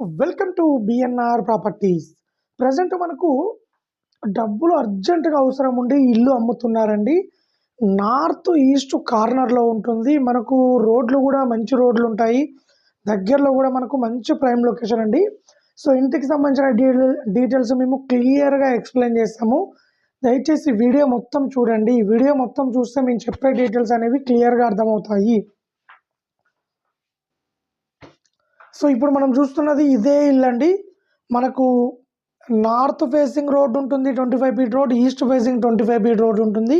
Welcome to BNR properties. Present మనకు డబ్బులు అర్జెంటుగా అవసరం ఉండి ఇల్లు అమ్ముతున్నారండి. నార్త్ ఈస్ట్ కార్నర్లో ఉంటుంది. మనకు రోడ్లు కూడా మంచి రోడ్లు ఉంటాయి. దగ్గరలో కూడా మనకు మంచి ప్రైమ్ లొకేషన్ అండి. సో ఇంటికి సంబంధించిన డీటెయిల్ డీటెయిల్స్ మేము క్లియర్గా ఎక్స్ప్లెయిన్ చేస్తాము. దయచేసి వీడియో మొత్తం చూడండి. ఈ వీడియో మొత్తం చూస్తే మేము చెప్పే డీటెయిల్స్ అనేవి క్లియర్గా అర్థమవుతాయి. సో ఇప్పుడు మనం చూస్తున్నది ఇదే ఇల్లు అండి. మనకు నార్త్ ఫేసింగ్ రోడ్ ఉంటుంది twenty five feet road east facing twenty five feet road ఉంటుంది.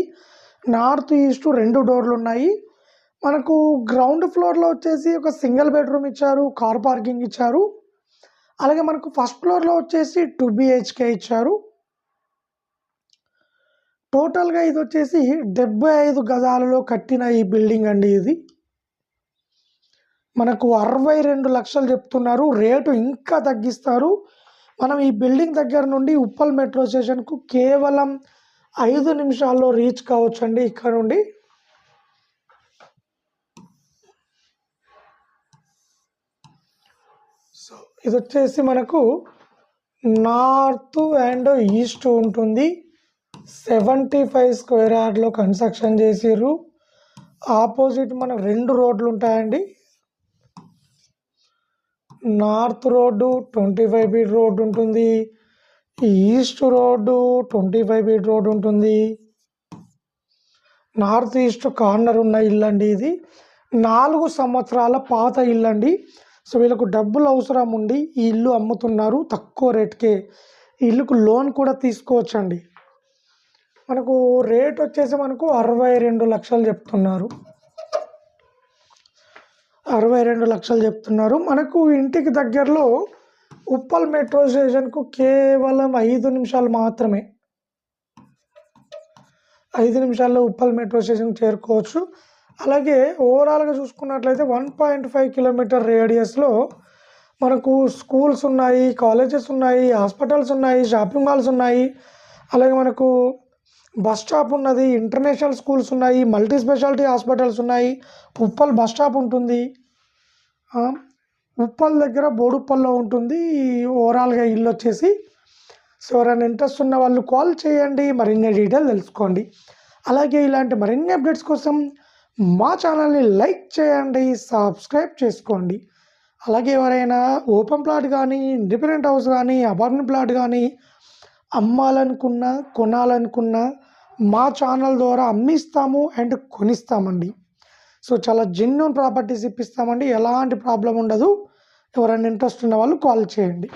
నార్త్ ఈస్ట్ రెండు డోర్లు ఉన్నాయి. మనకు గ్రౌండ్ ఫ్లోర్లో వచ్చేసి ఒక సింగిల్ బెడ్రూమ్ ఇచ్చారు కార్ పార్కింగ్ ఇచ్చారు. అలాగే మనకు ఫస్ట్ ఫ్లోర్లో వచ్చేసి టూ బిహెచ్కే ఇచ్చారు. టోటల్గా ఇది వచ్చేసి డెబ్బై ఐదు గజాలలో కట్టిన ఈ బిల్డింగ్ అండి ఇది. మనకు అరవై రెండు లక్షలు చెప్తున్నారు. రేటు ఇంకా తగ్గిస్తారు. మనం ఈ బిల్డింగ్ దగ్గర నుండి ఉప్పల్ మెట్రో స్టేషన్కు కేవలం ఐదు నిమిషాల్లో రీచ్ కావచ్చండి ఇక్కడ నుండి. సో ఇది వచ్చేసి మనకు నార్త్ అండ్ ఈస్ట్ ఉంటుంది. సెవెంటీ ఫైవ్ స్క్వేర్ యార్డ్లో కన్స్ట్రక్షన్ చేసిర్రు. ఆపోజిట్ మనకు రెండు రోడ్లు ఉంటాయండి. North road twenty five feet road ఉంటుంది. East road twenty five feet road ఉంటుంది. నార్త్ ఈస్ట్ కార్నర్ ఉన్న ఇల్లు అండి ఇది. నాలుగు సంవత్సరాల పాత ఇల్లు అండి. సో వీళ్ళకు డబ్బులు అవసరం ఉండి ఈ ఇల్లు అమ్ముతున్నారు తక్కువ రేట్కే. ఇల్లుకు లోన్ కూడా తీసుకోవచ్చండి. మనకు రేట్ వచ్చేసి మనకు అరవై రెండు లక్షలు చెప్తున్నారు. అరవై రెండు లక్షలు చెప్తున్నారు. మనకు ఇంటికి దగ్గరలో ఉప్పల్ మెట్రో స్టేషన్కు కేవలం ఐదు నిమిషాలు మాత్రమే. ఐదు నిమిషాల్లో ఉప్పల్ మెట్రో స్టేషన్ చేరుకోవచ్చు. అలాగే ఓవరాల్గా చూసుకున్నట్లయితే వన్ పాయింట్ ఫైవ్ కిలోమీటర్ రేడియస్లో మనకు స్కూల్స్ ఉన్నాయి కాలేజెస్ ఉన్నాయి హాస్పిటల్స్ ఉన్నాయి షాపింగ్ మాల్స్ ఉన్నాయి. అలాగే మనకు బస్ స్టాప్ ఉన్నది. ఇంటర్నేషనల్ స్కూల్స్ ఉన్నాయి. మల్టీ స్పెషాలిటీ హాస్పిటల్స్ ఉన్నాయి. ఉప్పల్ బస్ స్టాప్ ఉంటుంది. ఉప్పల్ దగ్గర బోడుప్పల్లో ఉంటుంది. ఓవరాల్గా ఇల్లు వచ్చేసి. సో ఎవరైనా ఇంట్రెస్ట్ ఉన్న వాళ్ళు కాల్ చేయండి. మరిన్ని డీటెయిల్ తెలుసుకోండి. అలాగే ఇలాంటి మరిన్ని అప్డేట్స్ కోసం మా ఛానల్ని లైక్ చేయండి. సబ్స్క్రైబ్ చేసుకోండి. అలాగే ఎవరైనా ఓపెన్ ప్లాట్ కానీ ఇండిపెండెంట్ హౌస్ కానీ అపార్ట్మెంట్ ప్లాట్ కానీ అమ్మాలనుకున్నా కొనాలనుకున్నా మా ఛానల్ ద్వారా అమ్మిస్తాము అండ్ కొనిస్తామండి. సో చాలా జెన్యున్ ప్రాపర్టీస్ ఇప్పిస్తామండి. ఎలాంటి ప్రాబ్లం ఉండదు. ఎవరైనా ఇంట్రెస్ట్ ఉన్న వాళ్ళు కాల్ చేయండి.